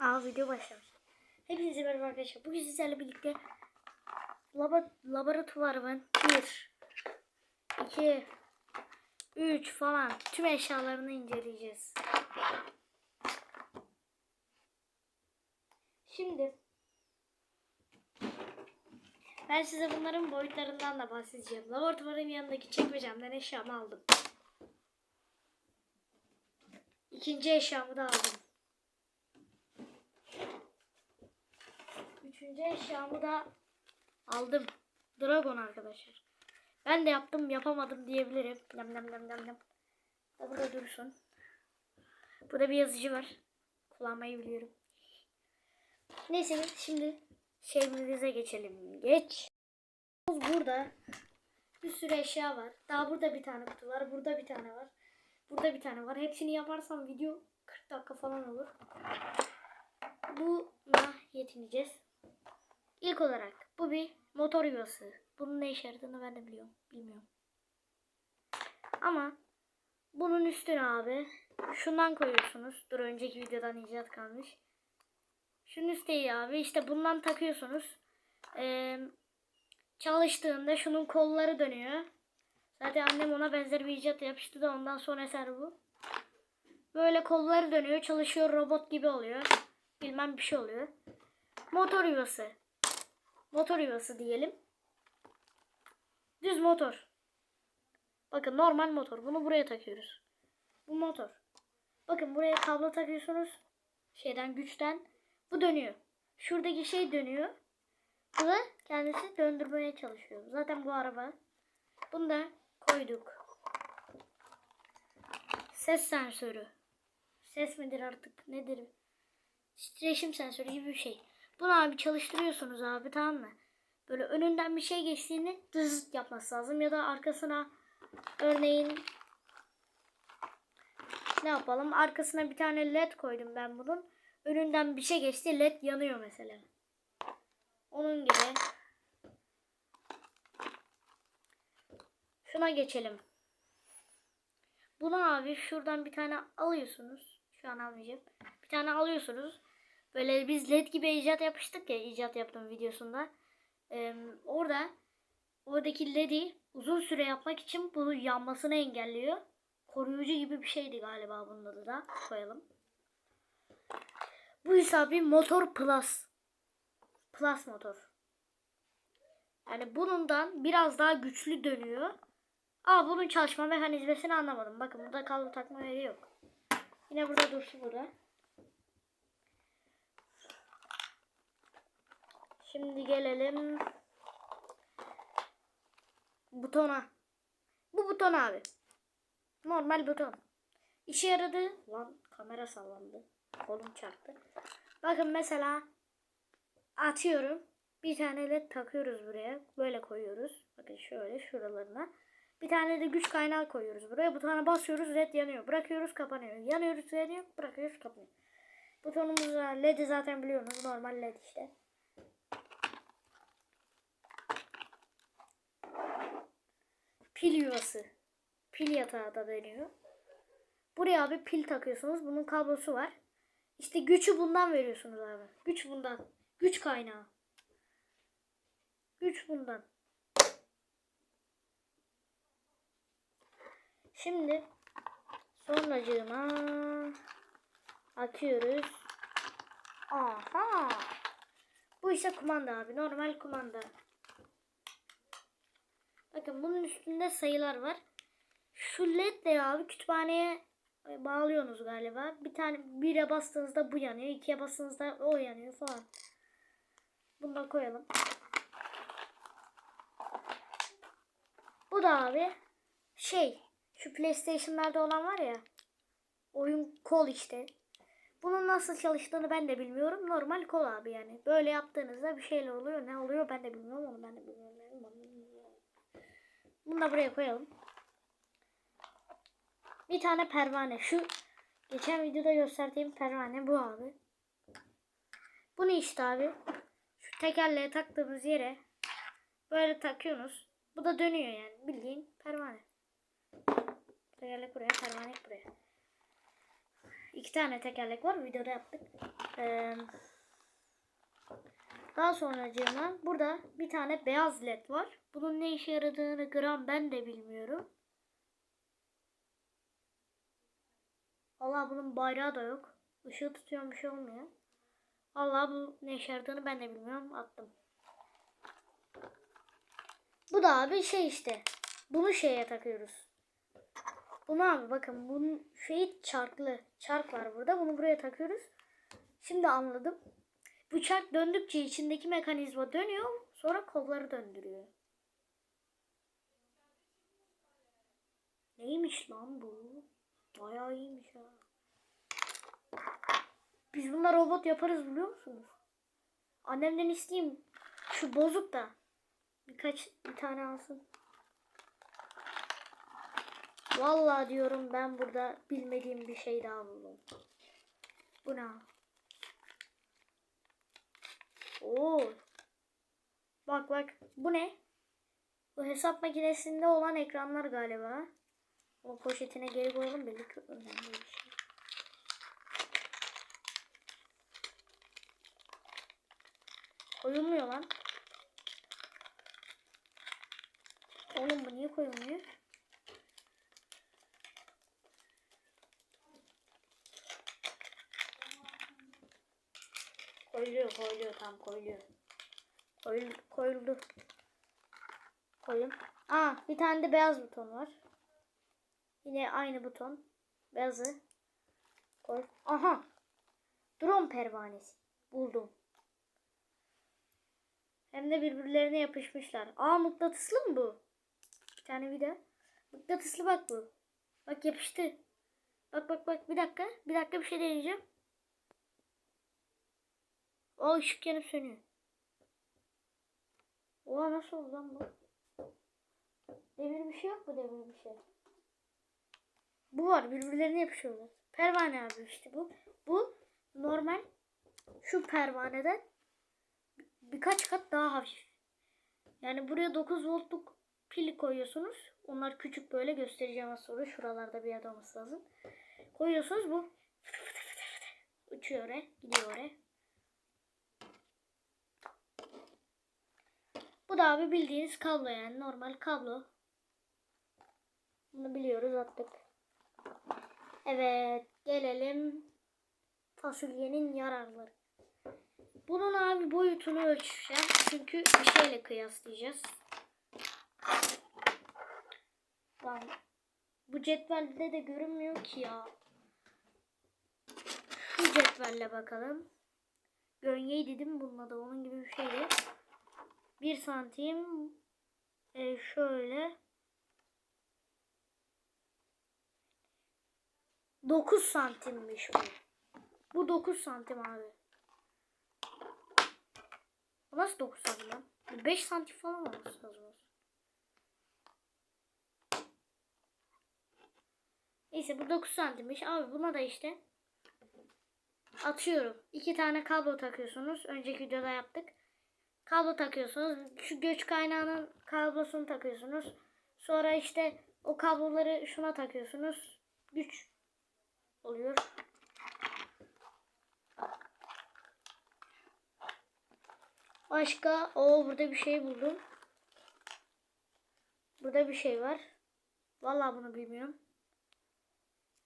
Aa video başlamış. Hepinize merhaba arkadaşlar. Bugün sizlerle birlikte laba, laboratuvarımın 1, 2, 3 falan tüm eşyalarını inceleyeceğiz. Şimdi ben size bunların boyutlarından da bahsedeceğim. Laboratuvarın yanındaki çekmecemden eşyamı aldım. İkinci eşyamı da aldım. Üçüncü eşyamı da aldım. Dragon arkadaşlar. Ben de yaptım yapamadım diyebilirim. Nam nam nam nam nam. Da burada dursun. Burada bir yazıcı var. Kullanmayı biliyorum. Neyse şimdi şeyimize geçelim. Geç. Burada bir sürü eşya var. Daha burada bir tane kutu var. Burada bir tane var. Burada bir tane var. Hepsini yaparsam video 40 dakika falan olur. Buna yetineceğiz. İlk olarak bu bir motor yuvası. Bunun ne işe yaradığını ben de biliyorum. Bilmiyorum. Ama bunun üstüne abi şundan koyuyorsunuz. Dur önceki videodan icat kalmış. Şunun üstüne abi işte bundan takıyorsunuz. Ee, çalıştığında şunun kolları dönüyor. Zaten annem ona benzer bir icat yapıştı da ondan sonra eser bu. Böyle kolları dönüyor çalışıyor robot gibi oluyor. Bilmem bir şey oluyor. Motor yuvası. Motor yuvası diyelim. Düz motor. Bakın normal motor. Bunu buraya takıyoruz. Bu motor. Bakın buraya kablo takıyorsunuz. Şeyden güçten. Bu dönüyor. Şuradaki şey dönüyor. Bu da kendisi döndürmeye çalışıyor. Zaten bu araba. Bunu da koyduk. Ses sensörü. Ses midir artık nedir? Titreşim sensörü gibi bir şey. Bunu abi çalıştırıyorsunuz abi tamam mı? Böyle önünden bir şey geçtiğinde dız yapması lazım. Ya da arkasına örneğin ne yapalım? Arkasına bir tane led koydum ben bunun. Önünden bir şey geçti led yanıyor mesela. Onun gibi. Şuna geçelim. Bunu abi şuradan bir tane alıyorsunuz. Şu an almayacağım. Bir tane alıyorsunuz. Böyle biz led gibi icat yapmıştık ya icat yaptığım videosunda. Ee, orada oradaki ledi uzun süre yapmak için bunu yanmasını engelliyor. Koruyucu gibi bir şeydi galiba bunun adı da. Koyalım. Bu ise bir motor plus. Plus motor. Yani bundan biraz daha güçlü dönüyor. Aa bunun çalışma mekanizmasını anlamadım. Bakın burada kablo takma yeri yok. Yine burada dursun burada. Şimdi gelelim butona. Bu buton abi. Normal buton. İşe yaradı. Lan kamera sallandı. Kolum çarptı. Bakın mesela atıyorum. Bir tane led takıyoruz buraya. Böyle koyuyoruz. Bakın şöyle şuralarına. Bir tane de güç kaynağı koyuyoruz buraya. Butona basıyoruz led yanıyor. Bırakıyoruz kapanıyor. Yanıyoruz yanıyor. Bırakıyoruz kapanıyor. Butonumuz var. LED'i zaten biliyorsunuz. Normal led işte. Pil yuvası. Pil yatağı da deniyor. Buraya abi pil takıyorsunuz. Bunun kablosu var. İşte gücü bundan veriyorsunuz abi. Güç bundan. Güç kaynağı. Güç bundan. Şimdi sonracığıma atıyoruz. Aha. Bu ise kumanda abi. Normal kumanda. Bakın bunun üstünde sayılar var. Şu led de abi kütüphaneye bağlıyorsunuz galiba. Bir tane bire bastığınızda bu yanıyor. ikiye bastığınızda o yanıyor falan. Bunu da koyalım. Bu da abi şey şu PlayStation'larda olan var ya oyun kol işte. Bunun nasıl çalıştığını ben de bilmiyorum. Normal kol abi yani. Böyle yaptığınızda bir şeyler oluyor. Ne oluyor ben de bilmiyorum onu ben de bilmiyorum. Bunu da buraya koyalım. Bir tane pervane. Şu geçen videoda gösterdiğim pervane bu abi. Bunu işte abi. Şu tekerleğe taktığımız yere böyle takıyorsunuz. Bu da dönüyor yani. Bildiğin pervane. Tekerlek buraya, pervane buraya. iki tane tekerlek var. Videoda yaptık. Ee, daha sonra burada bir tane beyaz led var. Bunun ne işe yaradığını gram ben de bilmiyorum. Allah bunun bayrağı da yok. Işığı tutuyor bir şey olmuyor. Allah bu ne işe yaradığını ben de bilmiyorum. Attım. Bu da abi şey işte. Bunu şeye takıyoruz. Bunu abi bakın bunun şeyi çarklı. Çark var burada. Bunu buraya takıyoruz. Şimdi anladım. Bu çark döndükçe içindeki mekanizma dönüyor. Sonra kolları döndürüyor. Neymiş lan bu? Bayağı iyiymiş ha. Biz bunlar robot yaparız biliyor musunuz? Annemden isteyeyim. Şu bozuk da. Birkaç bir tane alsın. Vallahi diyorum ben burada bilmediğim bir şey daha buldum. Bu ne? Oo. Bak bak bu ne? Bu hesap makinesinde olan ekranlar galiba. O poşetine geri koyalım belli ki önemli bir şey. Koyulmuyor lan. Oğlum bu niye koyulmuyor? Koyuluyor koyuluyor tam koyuluyor. Koyul, koyuldu. Koyun. Aa bir tane de beyaz buton var. Yine aynı buton. Beyazı. Koy. Aha. Drone pervanesi. Buldum. Hem de birbirlerine yapışmışlar. Aa mıknatıslı mı bu? Bir tane vida. Mıknatıslı bak bu. Bak yapıştı. Bak bak bak bir dakika. Bir dakika bir şey deneyeceğim. O ışık yanıp sönüyor. Oha nasıl oldu lan bu? Demir bir şey yok mu demir bir şey? Bu var birbirlerine yapışıyorlar. Pervane abi işte bu. Bu normal şu pervaneden birkaç kat daha hafif. Yani buraya 9 voltluk pil koyuyorsunuz. Onlar küçük böyle göstereceğim az sonra. Şuralarda bir yerde olması lazım. Koyuyorsunuz bu uçuyor oraya, gidiyor oraya. Bu da abi bildiğiniz kablo yani normal kablo. Bunu biliyoruz attık. Evet gelelim fasulyenin yararları. Bunun abi boyutunu ölçeceğim. Çünkü bir şeyle kıyaslayacağız. Lan bu cetvelde de görünmüyor ki ya. Şu cetvelle bakalım. Gönyeydi değil mi bunun adı? Onun gibi bir şeydi. 1 santim e, şöyle 9 santimmiş bu. Bu 9 santim abi. Bu nasıl 9 santim lan? 5 santim falan olması lazım. Neyse bu 9 santimmiş. Abi buna da işte atıyorum. İki tane kablo takıyorsunuz. Önceki videoda yaptık. Kablo takıyorsunuz. Şu göç kaynağının kablosunu takıyorsunuz. Sonra işte o kabloları şuna takıyorsunuz. Güç oluyor. Başka o burada bir şey buldum. Burada bir şey var. Vallahi bunu bilmiyorum.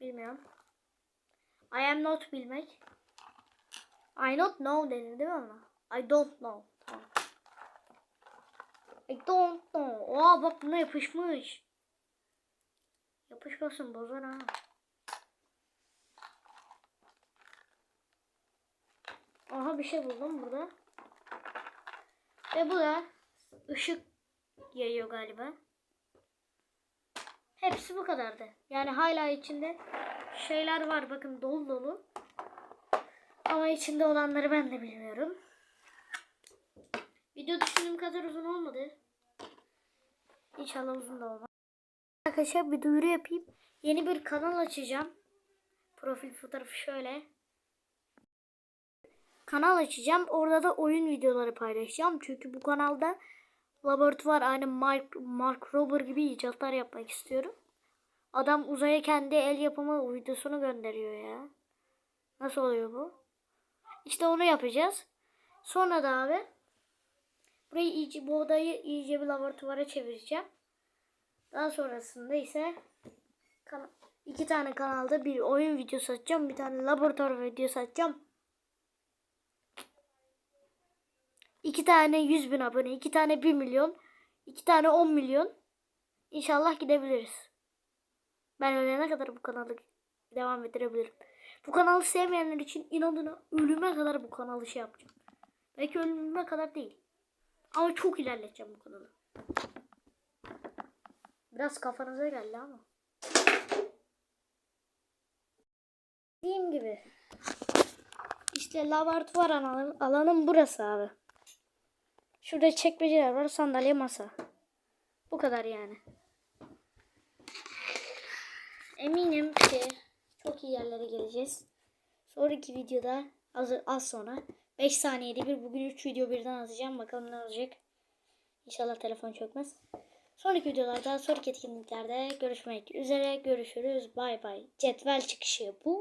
Bilmiyorum. I am not bilmek. I not know denir değil mi ona? I don't know. I don't know. Aa bak buna yapışmış. Yapışmasın bozar ha. Aha bir şey buldum burada. Ve bu da ışık yayıyor galiba. Hepsi bu kadardı. Yani hala içinde şeyler var bakın dolu dolu. Ama içinde olanları ben de bilmiyorum. Kadar uzun olmadı. İnşallah uzun da olmaz. Arkadaşlar bir duyuru yapayım. Yeni bir kanal açacağım. Profil fotoğrafı şöyle. Kanal açacağım. Orada da oyun videoları paylaşacağım. Çünkü bu kanalda laboratuvar aynı Mark, Mark Rober gibi icatlar yapmak istiyorum. Adam uzaya kendi el yapımı videosunu gönderiyor ya. Nasıl oluyor bu? İşte onu yapacağız. Sonra da abi burayı iyice bu odayı iyice bir laboratuvara çevireceğim. Daha sonrasında ise iki tane kanalda bir oyun videosu açacağım. Bir tane laboratuvar videosu açacağım. İki tane 100 bin abone, iki tane 1 milyon, iki tane 10 milyon. İnşallah gidebiliriz. Ben ölene kadar bu kanalı devam ettirebilirim. Bu kanalı sevmeyenler için inadına ölüme kadar bu kanalı şey yapacağım. Belki ölüme kadar değil. Ama çok ilerleteceğim bu kanalı. Biraz kafanıza geldi ama. Dediğim gibi. İşte laboratuvar alanı, alanım burası abi. Şurada çekmeceler var, sandalye, masa. Bu kadar yani. Eminim ki çok iyi yerlere geleceğiz. Sonraki videoda az, az sonra 5 saniyede bir bugün 3 video birden atacağım. Bakalım ne olacak. İnşallah telefon çökmez. Sonraki videolarda, sonraki etkinliklerde görüşmek üzere. Görüşürüz. Bay bay. Cetvel çıkışı. Bu.